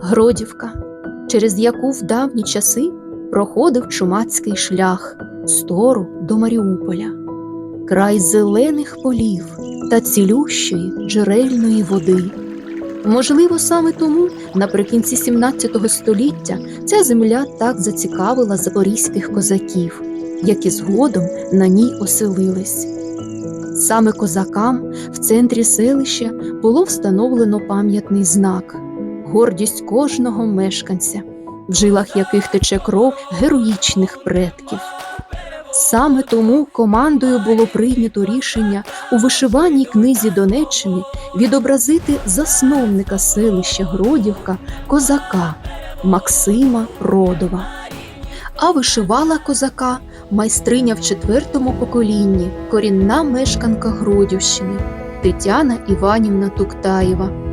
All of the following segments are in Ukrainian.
Гродівка, через яку в давні часи проходив чумацький шлях з Тору до Маріуполя, край зелених полів та цілющої джерельної води. Можливо, саме тому наприкінці 17 століття ця земля так зацікавила запорізьких козаків, які згодом на ній оселились. Саме козакам в центрі селища було встановлено пам'ятний знак гордість кожного мешканця, в жилах яких тече кров героїчних предків. Саме тому командою було прийнято рішення у вишиваній книзі Донеччини відобразити засновника селища Гродівка козака Максима Родова. А вишивала козака майстриня в четвертому поколінні, корінна мешканка Гродівщини Тетяна Іванівна Туктаєва.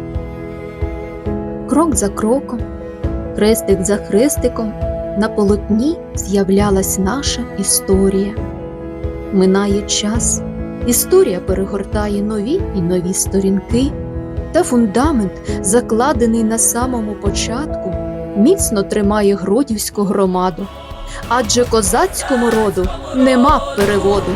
Крок за кроком, хрестик за хрестиком на полотні з'являлась наша історія. Минає час, історія перегортає нові і нові сторінки, та фундамент, закладений на самому початку, міцно тримає Гродівську громаду. Адже козацькому роду нема переводу.